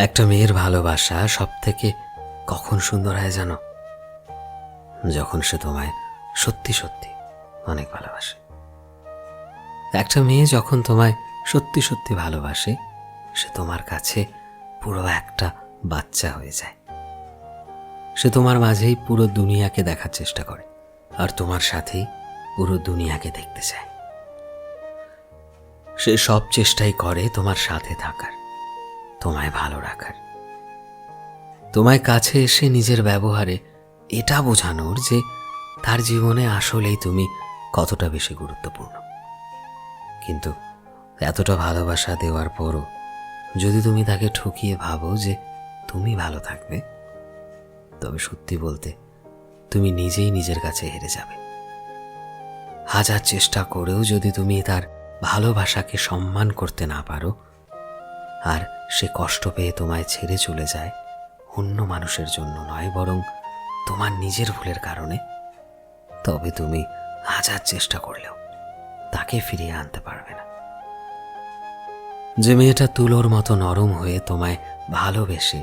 একটা মেয়ের ভালোবাসা সব থেকে কখন সুন্দর হয় জানো? যখন সে তোমায় সত্যি সত্যি অনেক ভালোবাসে। একটা মেয়ে যখন তোমায় সত্যি সত্যি ভালোবাসে, সে তোমার কাছে পুরো একটা বাচ্চা হয়ে যায়। সে তোমার মাঝেই পুরো দুনিয়াকে দেখার চেষ্টা করে আর তোমার সাথেই পুরো দুনিয়াকে দেখতে চায়। সে সব চেষ্টাই করে তোমার সাথে থাকার। তোমায় ভালো রাখার। তোমায় কাছে এসে নিজের ব্যবহারে এটা বোঝানোর যে তার জীবনে আসলেই তুমি কতটা বেশি গুরুত্বপূর্ণ। কিন্তু এতটা ভালোবাসা দেওয়ার পরও যদি তুমি তাকে ঠকিয়ে ভাবো যে তুমি ভালো থাকবে, তবে সত্যি বলতে তুমি নিজেই নিজের কাছে হেরে যাবে। হাজার চেষ্টা করেও যদি তুমি তার ভালোবাসাকে সম্মান করতে না পারো, আর সে কষ্ট পেয়ে তোমায় ছেড়ে চলে যায়। অন্য মানুষের জন্য নয়, বরং তোমার নিজের ভুলের কারণে। তবে তুমি হাজার চেষ্টা করলেও তাকে ফিরিয়ে আনতে পারবে না। যে মেয়েটা তুলোর মতো নরম হয়ে তোমায় ভালোবেসে,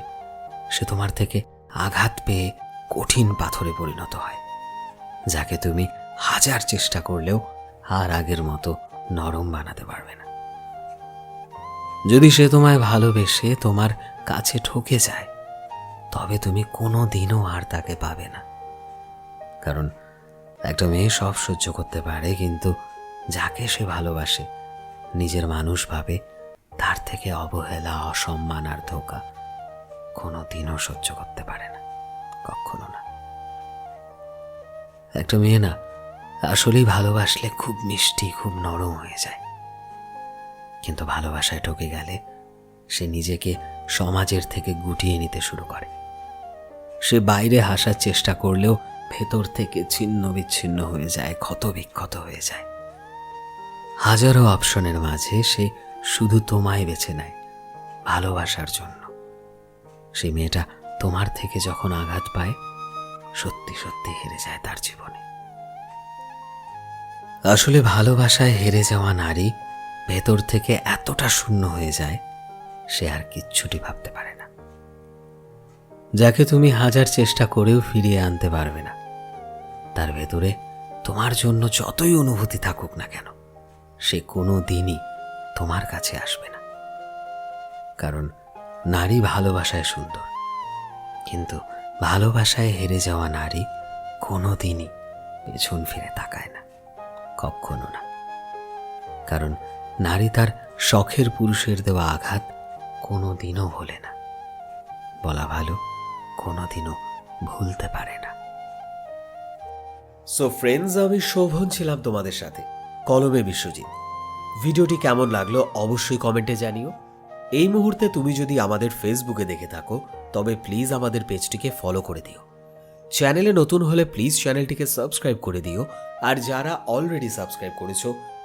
সে তোমার থেকে আঘাত পেয়ে কঠিন পাথরে পরিণত হয়, যাকে তুমি হাজার চেষ্টা করলেও আর আগের মতো নরম বানাতে পারবে না। যদি সে তোমায় ভালোবেসে তোমার কাছে ঠকে যায়, তবে তুমি কোনো দিনও আর তাকে পাবে না। কারণ একটা মেয়ে সব সহ্য করতে পারে, কিন্তু যাকে সে ভালোবাসে, নিজের মানুষ ভাবে তার থেকে অবহেলা, অসম্মান আর ধোকা কোনো দিনও সহ্য করতে পারে না, কখনো না। একটা মেয়ে না, আসলেই ভালোবাসলে খুব মিষ্টি, খুব নরম হয়ে যায়। কিন্তু ভালোবাসায় ঠকে গেলে সে নিজেকে সমাজের থেকে গুটিয়ে নিতে শুরু করে। সে বাইরে হাসার চেষ্টা করলেও ভেতর থেকে ছিন্ন বিচ্ছিন্ন হয়ে যায় ক্ষত বিক্ষত হয়ে যায়। হাজারো অপশনের মাঝে সে শুধু তোমায় বেছে নেয়, ভালোবাসার জন্য। সেই মেয়েটা তোমার থেকে যখন আঘাত পায়, সত্যি সত্যি হেরে যায় তার জীবনে। আসলে ভালোবাসায় হেরে যাওয়া নারী ভেতর থেকে এতটা শূন্য হয়ে যায়, সে আর কিচ্ছুটি ভাবতে পারে না। যাকে তুমি হাজার চেষ্টা করেও ফিরিয়ে আনতে পারবে না, তার ভেতরে তোমার জন্য যতই অনুভূতি থাকুক না কেন, সে কোনো দিনই তোমার কাছে আসবে না। কারণ নারী ভালোবাসায় সুন্দর, কিন্তু ভালোবাসায় হেরে যাওয়া নারী কোনো দিনই পেছন ফিরে তাকায় না, কখনো না। কারণ নারী তার শখের পুরুষের দেওয়া আঘাত কোনো দিনও ভোলে না। বলা ভালো কোনো দিনও ভুলতে পারে না। সো ফ্রেন্ডস আমি শোভন ছিলাম তোমাদের সাথে, কলমে বিশ্বজিৎ। ভিডিওটি কেমন লাগল অবশ্যই কমেন্টে জানিও। এই মুহূর্তে তুমি যদি আমাদের ফেসবুকে দেখে থাকো, তবে প্লিজ আমাদের পেজটিকে ফলো করে দিও। চ্যানেলে নতুন হলে প্লিজ চ্যানেলটিকে সাবস্ক্রাইব করে দিও। আর যারা অলরেডি সাবস্ক্রাইব করেছ